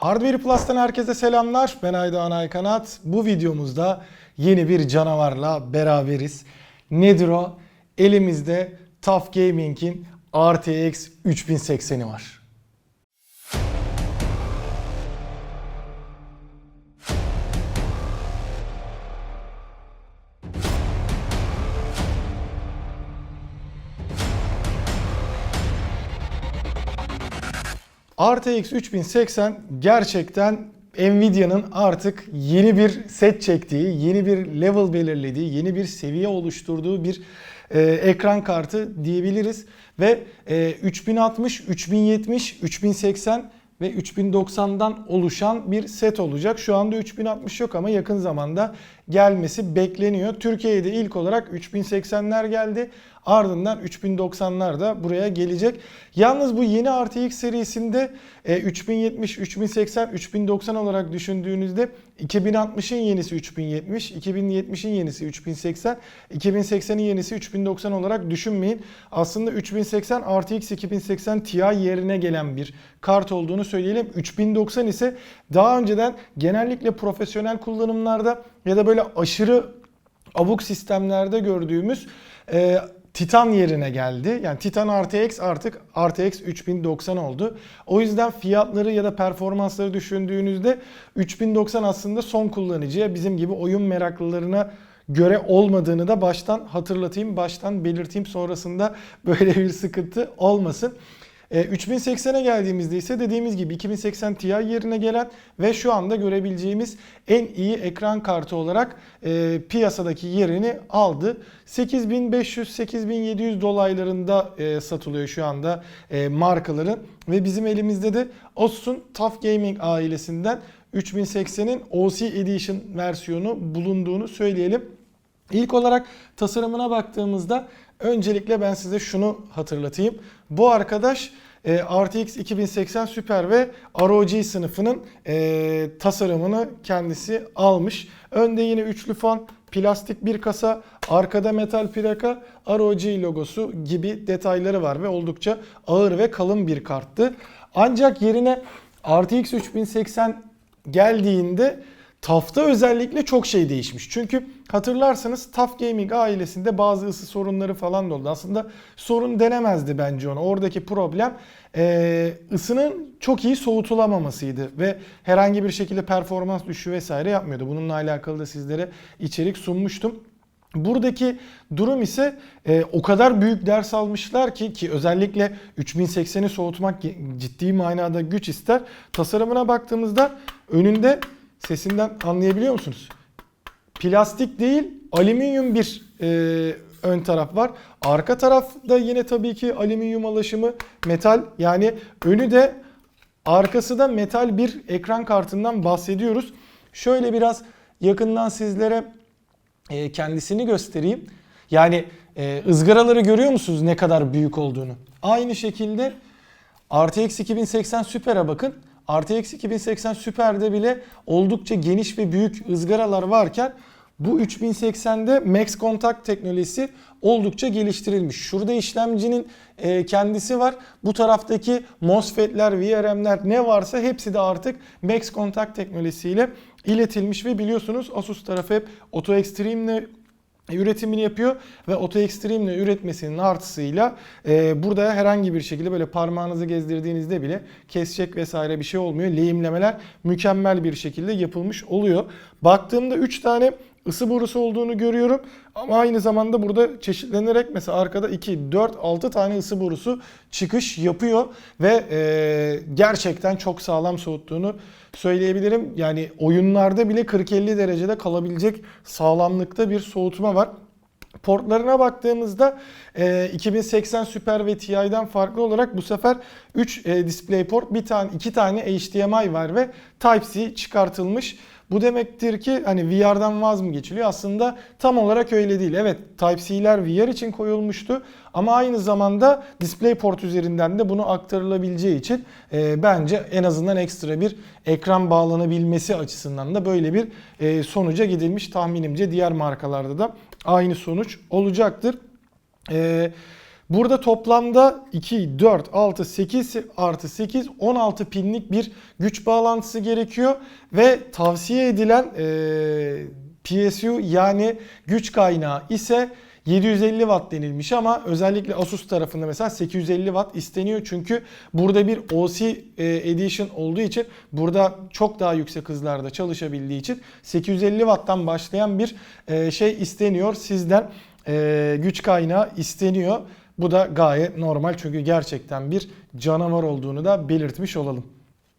Hardware Plus'tan herkese selamlar. Ben Aydoğan Aykanat. Bu videomuzda yeni bir canavarla beraberiz. Nedir o? Elimizde TUF Gaming'in RTX 3080'i var. RTX 3080 gerçekten Nvidia'nın artık yeni bir set çektiği, yeni bir level belirlediği, yeni bir seviye oluşturduğu bir e, ekran kartı diyebiliriz. Ve e, 3060, 3070, 3080 ve 3090'dan oluşan bir set olacak. Şu anda 3060 yok ama yakın zamanda gelmesi bekleniyor. Türkiye'de ilk olarak 3080'ler geldi. Ardından 3090'lar da buraya gelecek. Yalnız bu yeni RTX serisinde e, 3070, 3080, 3090 olarak düşündüğünüzde 2060'ın yenisi 3070, 2070'in yenisi 3080, 2080'in yenisi 3090 olarak düşünmeyin. Aslında 3080 RTX 2080 Ti yerine gelen bir kart olduğunu söyleyelim. 3090 ise daha önceden genellikle profesyonel kullanımlarda ya da böyle aşırı abuk sistemlerde gördüğümüz e, Titan yerine geldi. Yani Titan RTX artık RTX 3090 oldu. O yüzden fiyatları ya da performansları düşündüğünüzde 3090 aslında son kullanıcıya bizim gibi oyun meraklılarına göre olmadığını da baştan hatırlatayım, baştan belirteyim sonrasında böyle bir sıkıntı olmasın. E, 3080'e geldiğimizde ise dediğimiz gibi 2080 Ti yerine gelen ve şu anda görebileceğimiz en iyi ekran kartı olarak e, piyasadaki yerini aldı. 8500-8700 dolaylarında e, satılıyor şu anda e, markaların ve bizim elimizde de Asus'un TUF Gaming ailesinden 3080'in OC Edition versiyonu bulunduğunu söyleyelim. İlk olarak tasarımına baktığımızda öncelikle ben size şunu hatırlatayım. Bu arkadaş e, RTX 2080 Super ve ROG sınıfının e, tasarımını kendisi almış. Önde yine üçlü fan, plastik bir kasa, arkada metal plaka, ROG logosu gibi detayları var ve oldukça ağır ve kalın bir karttı. Ancak yerine RTX 3080 geldiğinde TUF'ta özellikle çok şey değişmiş. Çünkü hatırlarsanız TUF Gaming ailesinde bazı ısı sorunları falan da oldu. Aslında sorun denemezdi bence ona. Oradaki problem e, ısının çok iyi soğutulamamasıydı ve herhangi bir şekilde performans düşüşü vesaire yapmıyordu. Bununla alakalı da sizlere içerik sunmuştum. Buradaki durum ise e, o kadar büyük ders almışlar ki ki özellikle 3080'i soğutmak ciddi manada güç ister. Tasarımına baktığımızda önünde sesinden anlayabiliyor musunuz? Plastik değil, alüminyum bir e, ön taraf var. Arka tarafta yine tabii ki alüminyum alaşımı metal. Yani önü de arkası da metal bir ekran kartından bahsediyoruz. Şöyle biraz yakından sizlere e, kendisini göstereyim. Yani e, ızgaraları görüyor musunuz ne kadar büyük olduğunu? Aynı şekilde RTX 2080 Super'a bakın. RTX 2080 Super'de bile oldukça geniş ve büyük ızgaralar varken bu 3080'de Max Contact teknolojisi oldukça geliştirilmiş. Şurada işlemcinin e, kendisi var. Bu taraftaki MOSFET'ler, VRM'ler ne varsa hepsi de artık Max Contact teknolojisiyle iletilmiş ve biliyorsunuz Asus tarafı hep Auto Extreme'le üretimini yapıyor ve Auto Extreme ile üretmesinin artısıyla e, burada herhangi bir şekilde böyle parmağınızı gezdirdiğinizde bile kesecek vesaire bir şey olmuyor. Lehimlemeler mükemmel bir şekilde yapılmış oluyor. Baktığımda 3 tane ısı borusu olduğunu görüyorum. Ama aynı zamanda burada çeşitlenerek mesela arkada 2, 4, 6 tane ısı borusu çıkış yapıyor. Ve e, gerçekten çok sağlam soğuttuğunu söyleyebilirim. Yani oyunlarda bile 40-50 derecede kalabilecek sağlamlıkta bir soğutma var. Portlarına baktığımızda e, 2080 Super ve Ti'den farklı olarak bu sefer 3 e, DisplayPort, bir tane iki tane HDMI var ve Type-C çıkartılmış. Bu demektir ki hani VR'dan vaz mı geçiliyor? Aslında tam olarak öyle değil. Evet Type-C'ler VR için koyulmuştu ama aynı zamanda DisplayPort üzerinden de bunu aktarılabileceği için e, bence en azından ekstra bir ekran bağlanabilmesi açısından da böyle bir e, sonuca gidilmiş tahminimce diğer markalarda da aynı sonuç olacaktır. E, Burada toplamda 2, 4, 6, 8 artı 8, 16 pinlik bir güç bağlantısı gerekiyor. Ve tavsiye edilen e, PSU yani güç kaynağı ise 750 watt denilmiş ama özellikle Asus tarafında mesela 850 watt isteniyor. Çünkü burada bir OC Edition olduğu için burada çok daha yüksek hızlarda çalışabildiği için 850 watttan başlayan bir şey isteniyor sizden. Güç kaynağı isteniyor. Bu da gayet normal çünkü gerçekten bir canavar olduğunu da belirtmiş olalım.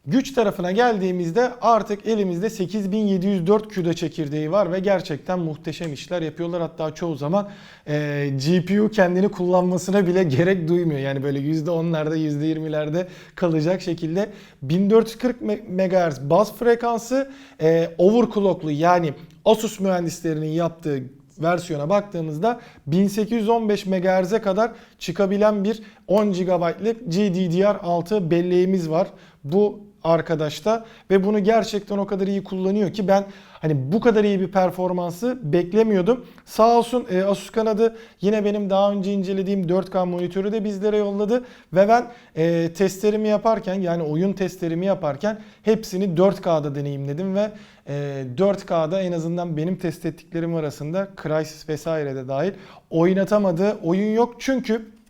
Güç tarafına geldiğimizde artık elimizde 8704 CUDA çekirdeği var ve gerçekten muhteşem işler yapıyorlar. Hatta çoğu zaman e, GPU kendini kullanmasına bile gerek duymuyor. Yani böyle %10'larda %20'lerde kalacak şekilde 1440 MHz bas frekansı e, overclocklu yani Asus mühendislerinin yaptığı versiyona baktığımızda 1815 MHz'e kadar çıkabilen bir 10 GB'lık GDDR6 belleğimiz var. Bu arkadaşta ve bunu gerçekten o kadar iyi kullanıyor ki ben hani bu kadar iyi bir performansı beklemiyordum. Sağ olsun e, Asus kanadı yine benim daha önce incelediğim 4K monitörü de bizlere yolladı ve ben e, testlerimi yaparken yani oyun testlerimi yaparken hepsini 4K'da deneyimledim ve e, 4K'da en azından benim test ettiklerim arasında Crysis vesaire de dahil oynatamadığı oyun yok çünkü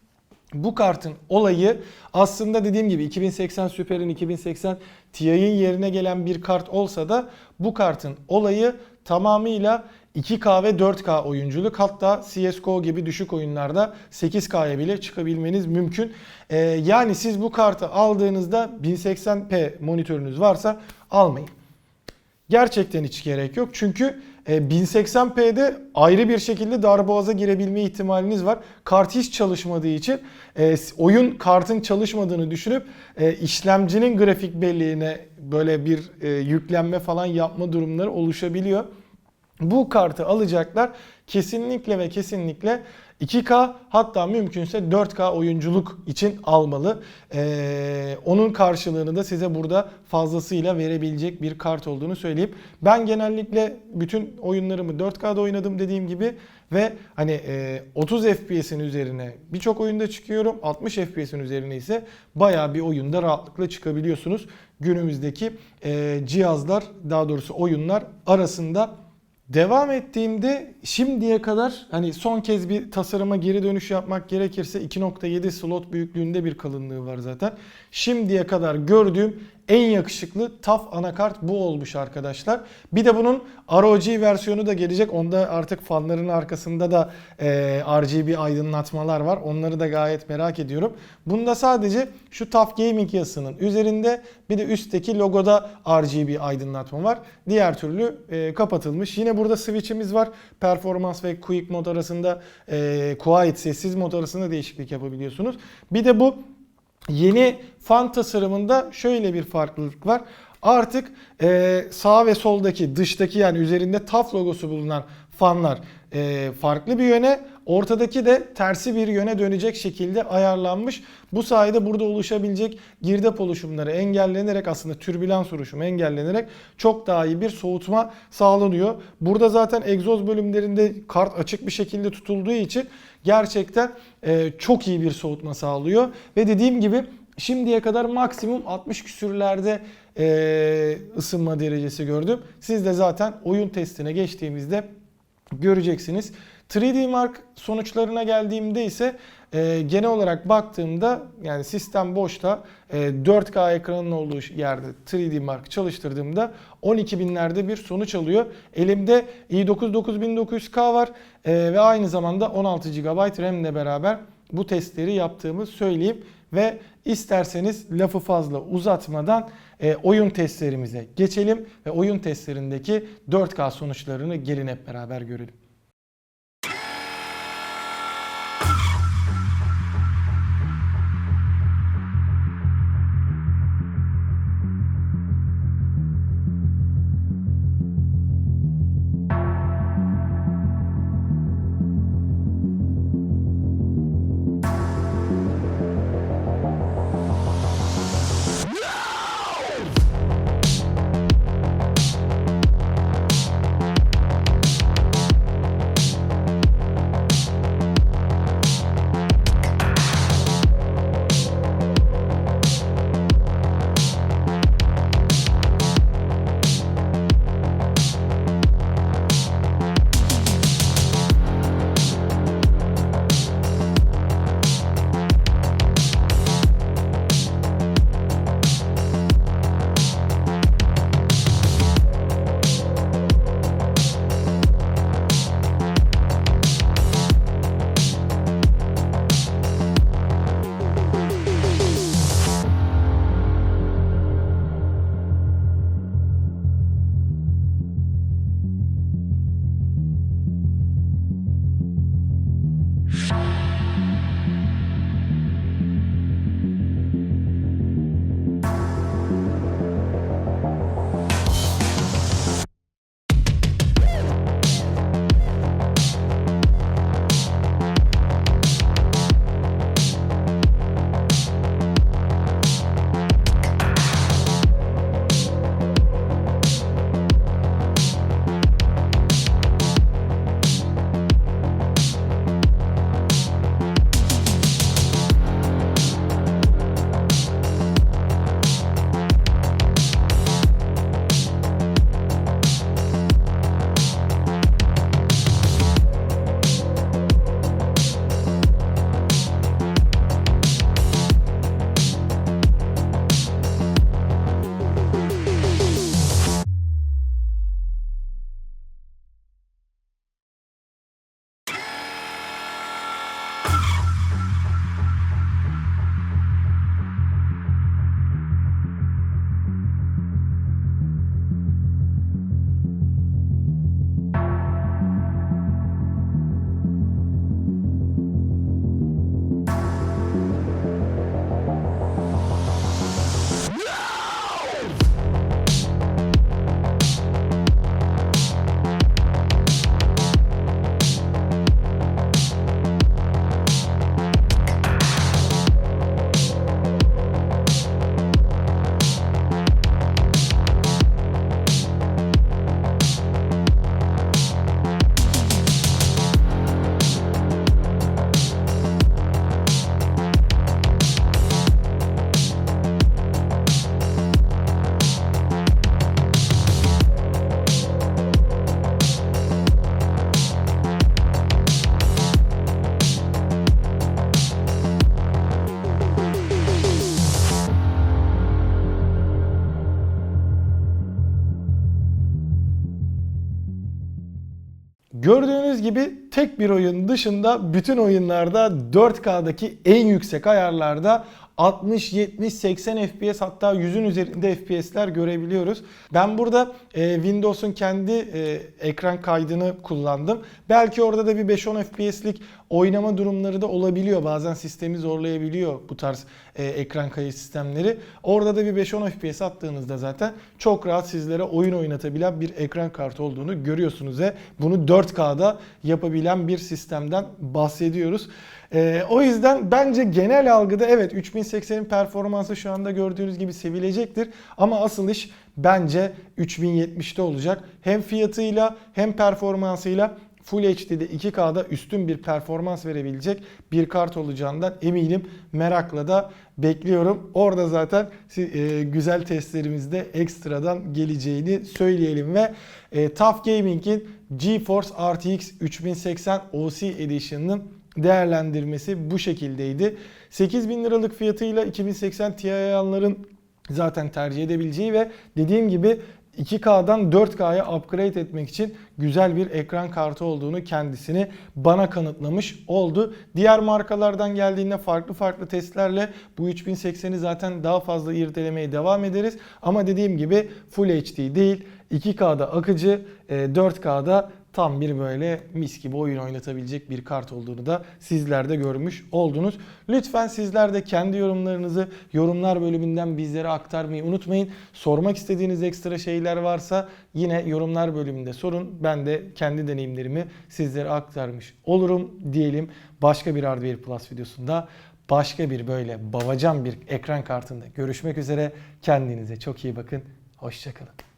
bu kartın olayı aslında dediğim gibi 2080 Super'in 2080 Ti'nin yerine gelen bir kart olsa da bu kartın olayı tamamıyla 2K ve 4K oyunculuk hatta CSGO gibi düşük oyunlarda 8K'ya bile çıkabilmeniz mümkün. Ee, yani siz bu kartı aldığınızda 1080p monitörünüz varsa almayın. Gerçekten hiç gerek yok. Çünkü 1080p'de ayrı bir şekilde darboğaza girebilme ihtimaliniz var. Kart hiç çalışmadığı için e, oyun kartın çalışmadığını düşünüp e, işlemcinin grafik belleğine böyle bir e, yüklenme falan yapma durumları oluşabiliyor. Bu kartı alacaklar kesinlikle ve kesinlikle 2K hatta mümkünse 4K oyunculuk için almalı. Ee, onun karşılığını da size burada fazlasıyla verebilecek bir kart olduğunu söyleyeyim. Ben genellikle bütün oyunlarımı 4K'da oynadım dediğim gibi ve hani e, 30 FPS'in üzerine birçok oyunda çıkıyorum. 60 FPS'in üzerine ise bayağı bir oyunda rahatlıkla çıkabiliyorsunuz. Günümüzdeki e, cihazlar daha doğrusu oyunlar arasında Devam ettiğimde şimdiye kadar hani son kez bir tasarıma geri dönüş yapmak gerekirse 2.7 slot büyüklüğünde bir kalınlığı var zaten. Şimdiye kadar gördüğüm en yakışıklı TAF anakart bu olmuş arkadaşlar. Bir de bunun ROG versiyonu da gelecek. Onda artık fanların arkasında da e, RGB aydınlatmalar var. Onları da gayet merak ediyorum. Bunda sadece şu TAF Gaming yazısının üzerinde bir de üstteki logoda RGB aydınlatma var. Diğer türlü e, kapatılmış. Yine burada switch'imiz var. Performans ve Quick mod arasında e, Quiet sessiz mod arasında değişiklik yapabiliyorsunuz. Bir de bu Yeni fan tasarımında şöyle bir farklılık var. Artık e, sağ ve soldaki dıştaki yani üzerinde TAF logosu bulunan fanlar e, farklı bir yöne, ortadaki de tersi bir yöne dönecek şekilde ayarlanmış. Bu sayede burada oluşabilecek girdap oluşumları engellenerek aslında türbülans oluşumu engellenerek çok daha iyi bir soğutma sağlanıyor. Burada zaten egzoz bölümlerinde kart açık bir şekilde tutulduğu için gerçekten e, çok iyi bir soğutma sağlıyor. Ve dediğim gibi şimdiye kadar maksimum 60 küsürlerde e, ısınma derecesi gördüm. Siz de zaten oyun testine geçtiğimizde göreceksiniz. 3D Mark sonuçlarına geldiğimde ise e, genel olarak baktığımda yani sistem boşta e, 4K ekranın olduğu yerde 3D Mark çalıştırdığımda 12 binlerde bir sonuç alıyor. Elimde i9 9900K var e, ve aynı zamanda 16 GB RAM ile beraber bu testleri yaptığımı söyleyeyim ve isterseniz lafı fazla uzatmadan e, oyun testlerimize geçelim ve oyun testlerindeki 4K sonuçlarını gelin hep beraber görelim. Gördüğünüz gibi tek bir oyun dışında bütün oyunlarda 4K'daki en yüksek ayarlarda 60, 70, 80 FPS hatta 100'ün üzerinde FPS'ler görebiliyoruz. Ben burada e, Windows'un kendi e, ekran kaydını kullandım. Belki orada da bir 5-10 FPS'lik oynama durumları da olabiliyor. Bazen sistemi zorlayabiliyor bu tarz e, ekran kayıt sistemleri. Orada da bir 5-10 FPS attığınızda zaten çok rahat sizlere oyun oynatabilen bir ekran kartı olduğunu görüyorsunuz ve bunu 4K'da yapabilen bir sistemden bahsediyoruz. Ee, o yüzden bence genel algıda evet 3080'in performansı şu anda gördüğünüz gibi sevilecektir. Ama asıl iş bence 3070'te olacak. Hem fiyatıyla hem performansıyla Full HD'de 2K'da üstün bir performans verebilecek bir kart olacağından eminim. Merakla da bekliyorum. Orada zaten e, güzel testlerimizde ekstradan geleceğini söyleyelim ve e, TUF Gaming'in GeForce RTX 3080 OC Edition'ın değerlendirmesi bu şekildeydi. 8000 liralık fiyatıyla 2080 Ti alanların zaten tercih edebileceği ve dediğim gibi 2K'dan 4K'ya upgrade etmek için güzel bir ekran kartı olduğunu kendisini bana kanıtlamış oldu. Diğer markalardan geldiğinde farklı farklı testlerle bu 3080'i zaten daha fazla irdelemeye devam ederiz. Ama dediğim gibi Full HD değil 2K'da akıcı 4K'da tam bir böyle mis gibi oyun oynatabilecek bir kart olduğunu da sizler de görmüş oldunuz. Lütfen sizler de kendi yorumlarınızı yorumlar bölümünden bizlere aktarmayı unutmayın. Sormak istediğiniz ekstra şeyler varsa yine yorumlar bölümünde sorun. Ben de kendi deneyimlerimi sizlere aktarmış olurum diyelim. Başka bir Hardware Plus videosunda başka bir böyle babacan bir ekran kartında görüşmek üzere. Kendinize çok iyi bakın. Hoşçakalın.